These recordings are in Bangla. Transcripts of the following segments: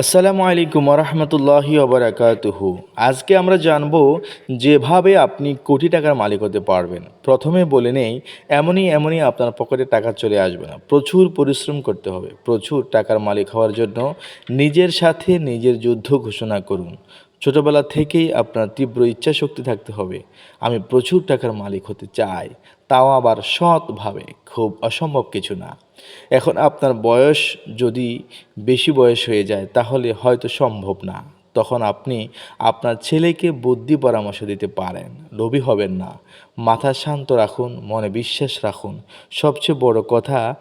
আসসালামু আলাইকুম রহমতুল্লাহি ওবরাকাতুহু। আজকে আমরা জানব যেভাবে আপনি কোটি টাকার মালিক হতে পারবেন। প্রথমে বলে নেই, এমনই এমনই আপনার পকেটে টাকা চলে আসবে না। প্রচুর পরিশ্রম করতে হবে, প্রচুর টাকার মালিক হওয়ার জন্য নিজের সাথে নিজের যুদ্ধ ঘোষণা করুন। ছোটবেলা থেকেই আপনার তীব্র ইচ্ছা শক্তি থাকতে হবে। আমি প্রচুর টাকার মালিক হতে চাই। তাও আবার সৎভাবে, খুব অসম্ভব কিছু না। এখন আপনার বয়স যদি বেশি বয়স হয়ে যায়, তাহলে হয়তো সম্ভব না। তখন আপনি আপনার ছেলেকে বুদ্ধি পরামর্শ দিতে পারেন। লোভী হবেন না। মাথা শান্ত রাখুন, মনে বিশ্বাস রাখুন। সবচেয়ে বড় কথা,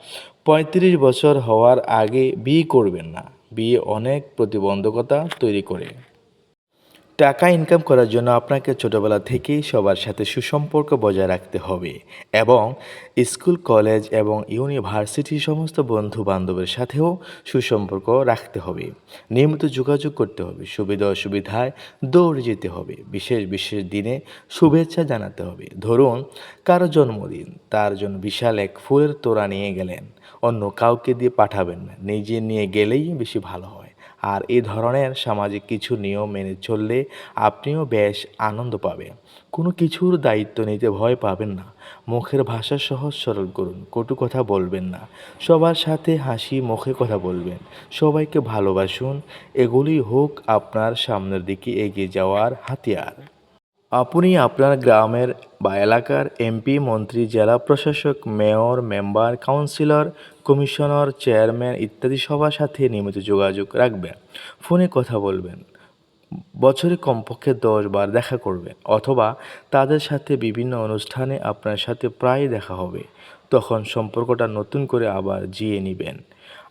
পঁয়ত্রিশ বছর হওয়ার আগে বিয়ে করবেন না। বিয়ে অনেক প্রতিবন্ধকতা তৈরি করে। টাকা ইনকাম করার জন্য আপনাকে ছোটবেলা থেকেই সবার সাথে সুসম্পর্ক বজায় রাখতে হবে এবং স্কুল, কলেজ এবং ইউনিভার্সিটির সমস্ত বন্ধু বান্ধবের সাথেও সুসম্পর্ক রাখতে হবে। নিয়মিত যোগাযোগ করতে হবে, সুবিধা অসুবিধায় দৌড়ে যেতে হবে, বিশেষ বিশেষ দিনে শুভেচ্ছা জানাতে হবে। ধরুন, কারও জন্মদিন, তার জন্য বিশাল এক ফুলের তোড়া নিয়ে গেলেন, অন্য কাউকে দিয়ে পাঠাবেন না, নিজে নিয়ে গেলেই বেশি ভালো হয়। আর এ ধরনের সামাজিক কিছু নিয়ম মেনে চললে আপনিও বেশ আনন্দ পাবেন। কোনো কিছুর দায়িত্ব নিতে ভয় পাবেন না। মুখের ভাষা সহজ সরল করুন, কটু কথা বলবেন না। সবার সাথে হাসি মুখে কথা বলবেন, সবাইকে ভালোবাসুন। এগুলি হোক আপনার সামনের দিকে এগিয়ে যাওয়ার হাতিয়ার। আপনি আপনার গ্রামের বা এলাকার এমপি, মন্ত্রী, জেলা প্রশাসক, mayor, member, councillor, commissioner, chairman ইত্যাদি সবার সাথে নিয়মিত যোগাযোগ রাখবেন। ফোনে কথা বলবেন। বছরে কমপক্ষে দশ বার দেখা করবেন অথবা তাদের সাথে বিভিন্ন অনুষ্ঠানে আপনার সাথে প্রায় দেখা হবে। তখন সম্পর্কটা নতুন করে আবার জিয়ে নেবেন।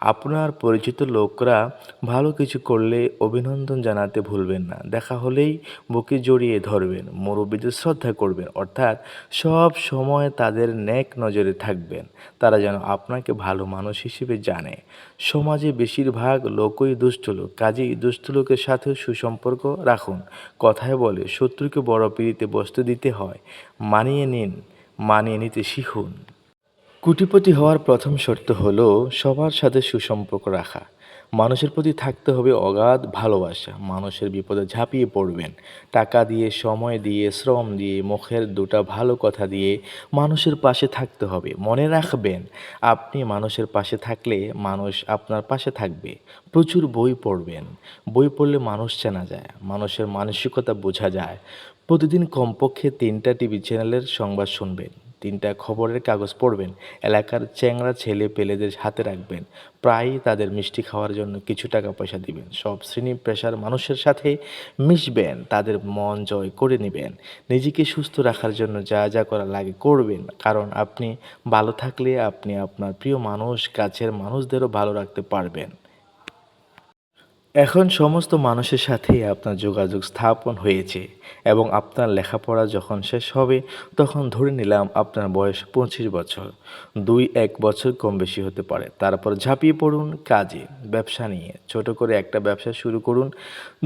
আপনার পরিচিত লোকরা ভালো কিছু করলে অভিনন্দন জানাতে ভুলবেন না। দেখা হলেই বুকে জড়িয়ে ধরবেন, মুরব্বীদের শ্রদ্ধা করবেন, অর্থাৎ সব সময় তাদের নেক নজরে থাকবেন। তারা যেন আপনাকে ভালো মানুষ হিসেবে জানে। সমাজে বেশিরভাগ লোকই দুষ্ট লোক। কাজেই দুষ্ট লোকের সাথেও সুসম্পর্ক রাখুন। কথায় বলে, শত্রুকে বড় পিড়িতে বসতে দিতে হয়। মানিয়ে নিন, মানিয়ে নিতে শিখুন। কোটিপতি হওয়ার প্রথম শর্ত হলো সবার সাথে সুসম্পর্ক রাখা। মানুষের প্রতি থাকতে হবে অগাধ ভালোবাসা। মানুষের বিপদে ঝাঁপিয়ে পড়বেন। টাকা দিয়ে, সময় দিয়ে, শ্রম দিয়ে, মুখের দুটা ভালো কথা দিয়ে মানুষের পাশে থাকতে হবে। মনে রাখবেন, আপনি মানুষের পাশে থাকলে মানুষ আপনার পাশে থাকবে। প্রচুর বই পড়বেন। বই পড়লে মানুষ চেনা যায়, মানুষের মানসিকতা বোঝা যায়। প্রতিদিন কমপক্ষে তিনটা টিভি চ্যানেলের সংবাদ শুনবেন। তিনটা খবরের কাগজ পড়বেন, এলাকার চ্যাংরা ছেলে পেলেদের হাতে রাখবেন, প্রায়ই তাদের মিষ্টি খাওয়ার জন্য কিছু টাকা পয়সা দিবেন, সব শ্রেণি পেশার মানুষের সাথে মিশবেন, তাদের মন জয় করে নেবেন, নিজেকে সুস্থ রাখার জন্য যা যা করা লাগে করবেন, কারণ আপনি ভালো থাকলে আপনি আপনার প্রিয় মানুষ, কাছের মানুষদেরও ভালো রাখতে পারবেন। এখন সমস্ত মানুষের সাথেই আপনার যোগাযোগ স্থাপন হয়েছে এবং আপনার লেখাপড়া যখন শেষ হবে, তখন ধরে নিলাম আপনার বয়স পঁচিশ বছর। দুই এক বছর কম বেশি হতে পারে। তারপর ঝাঁপিয়ে পড়ুন কাজে, ব্যবসা নিয়ে। ছোট করে একটা ব্যবসা শুরু করুন।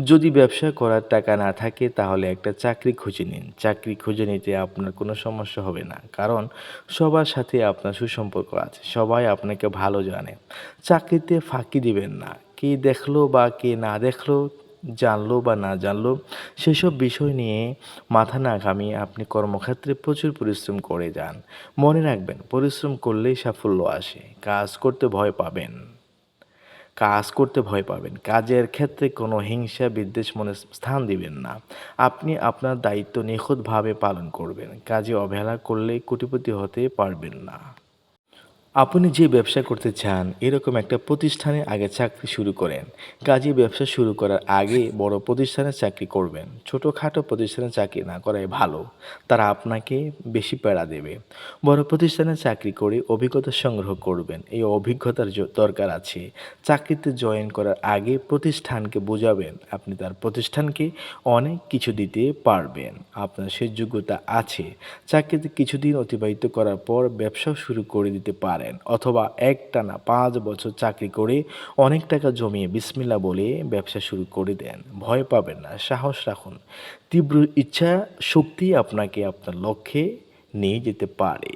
যদি ব্যবসা করার টাকা না থাকে, তাহলে একটা চাকরি খুঁজে নিন। চাকরি খুঁজে নিতে আপনার কোনো সমস্যা হবে না, কারণ সবার সাথে আপনার সুসম্পর্ক আছে। সবাই আপনাকে ভালো জানে। চাকরিতে ফাঁকি দিবেন না। কে দেখল বা কে না দেখল, জানলো বা না জানলো, সেসব বিষয় নিয়ে মাথা না ঘামিয়ে আপনি কর্মক্ষেত্রে প্রচুর পরিশ্রম করে যান। মনে রাখবেন, পরিশ্রম করলেই সাফল্য আসে, কাজ করতে ভয় পাবেন। কাজ করতে ভয় পাবেন, কাজের ক্ষেত্রে কোনো হিংসা বিদ্বেষ মনে স্থান দিবেন না। আপনি আপনার দায়িত্ব নিখুঁতভাবে পালন করবেন, কাজে অবহেলা করলে কোটিপতি হতে পারবেন না। আপনি যে ব্যবসা করতে চান, এরকম একটা প্রতিষ্ঠানে আগে চাকরি শুরু করেন। কাজে ব্যবসা শুরু করার আগে বড় প্রতিষ্ঠানে চাকরি করবেন। ছোটোখাটো প্রতিষ্ঠানে চাকরি না করাই ভালো। তারা আপনাকে বেশি প্যারা দেবে। বড় প্রতিষ্ঠানে চাকরি করে অভিজ্ঞতা সংগ্রহ করবেন। এই অভিজ্ঞতার দরকার আছে। চাকরিতে জয়েন করার আগে প্রতিষ্ঠানকে বোঝাবেন। আপনি তার প্রতিষ্ঠানকে অনেক কিছু দিতে পারবেন। আপনার সে যোগ্যতা আছে। চাকরিতে কিছুদিন অতিবাহিত করার পর ব্যবসাও শুরু করে দিতে পারেন অথবা একটানা পাঁচ বছর চাকরি করে অনেক টাকা জমিয়ে বিসমিল্লা বলে ব্যবসা শুরু করে দেন। ভয় পাবেন না, সাহস রাখুন। তীব্র ইচ্ছা শক্তি আপনাকে আপনার লক্ষ্যে নিয়ে যেতে পারে।